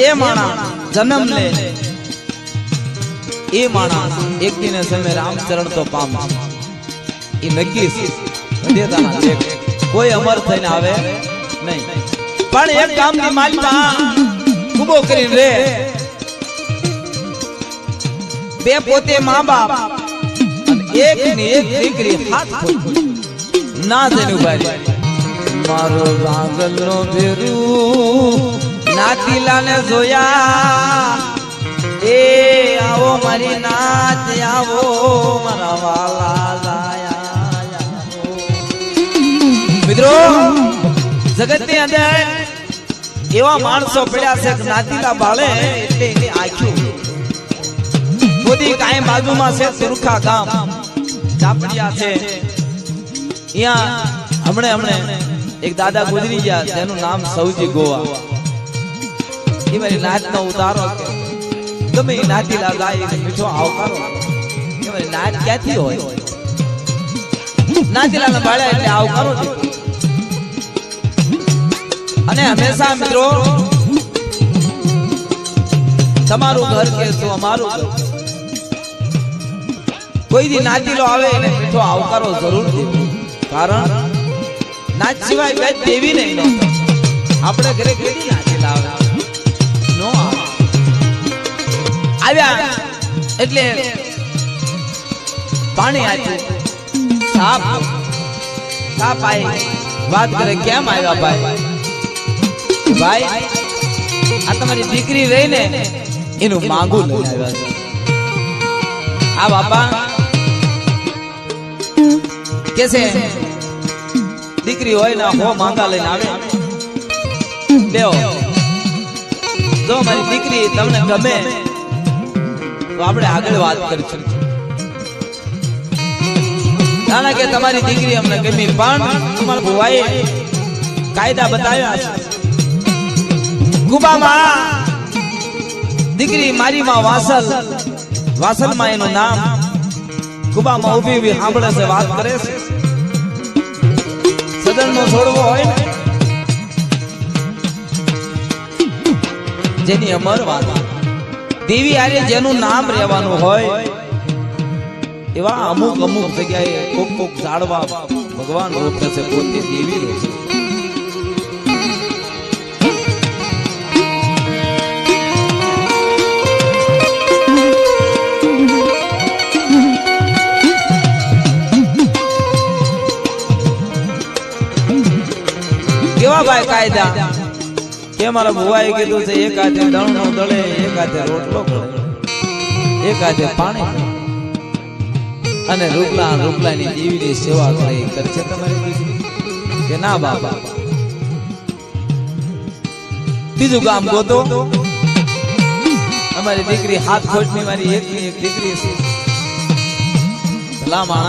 જે માણા જન્મ લે એ માણા એક દિને સમય રામચરણ તો પામ. એ નક્કી કોઈ અમર થઈને આવે નહીં. પણ એક ગામની માલમાં ઊભો કરીને રે. બે પોતે મા બાપ એક ને એક દીકરી હાથ. ના જઈને ઊભા મારો રાંગલનો ભેરું નાતીલાને જોયા. એ આવો મારી નાચ આવો મારા વાલા. મિત્રો, જગતની અંદર એવા માણસો પડ્યા છે નાતીલા બાળે એટલે એની આંખ્યું. મોદી કાંઈ બાજુમાં છે સુરખા ગામ. ચાપડિયા છે. અહીંયા હમણે હમણે એક દાદા ગુજરી ગયા, તેનું નામ સૌજી ગોવા. એ મારી નાચનો ઉતારો કે ગમે એ નાતીલા ગાય મીઠો આવકારો એ મારી નાચ ક્યાંથી હોય? નાતીલાના બાળા એટલે આવકારો અને હંમેશા મિત્રો, તમારું ઘર કે તો અમારું ઘર. કોઈ દી નાતીલો આવે એને મીઠો આવકારો જરૂર દેવો કારણ નાચ સિવાય બે દેવી નહીં આપણે ઘરે કેવી નાતીલા આવ્યા એટલે પાણી આપ્યું. સાપ સાપ આવી વાત કરે, કેમ આવ્યા ભાઈ? ભાઈ, આ તમારી દીકરી રહી એનું માંગુ લઈ આવ્યા છે. આ બાપા. કે છે? દીકરી હોય ને હો માંગા લઈને આવે. લેવો જો મારી દીકરી તમને ગમે તો આપણે આગળ વાત કરીશું. નાના કે તમારી દીકરી અમને ગમી, પણ તમારા ભુવાએ કાયદા બતાવ્યા છે. કુબામાં દીકરી મારી માં વાસલ વાસલમાં એનું નામ કુબામાં ઊભી ઊભી સાંભળે છે, વાત કરે છે. સદન નો છોડવો હોય જેની અમર વાત. દેવી આર્ય જેનું નામ રહેવાનું હોય એવા અમુક અમુક જગ્યાએ કોક કોક ઝાડવા ભગવાન રોકે છે પોતે દેવી છે. કેવા ભાઈ કાયદા? કે મારા ભુવાએ કીધું છે એક હાથે દળનો દળે એક રોટલો હાથે પાણી અને રૂપલા, રૂપલાની દેવીની સેવા કરે, એ કરશે તમારી દીકરી. કે ના બાબા બીજું કામ ગોતો. અમારી દીકરી હાથ ખોટની મારી એકની એક દીકરી છે. ભલા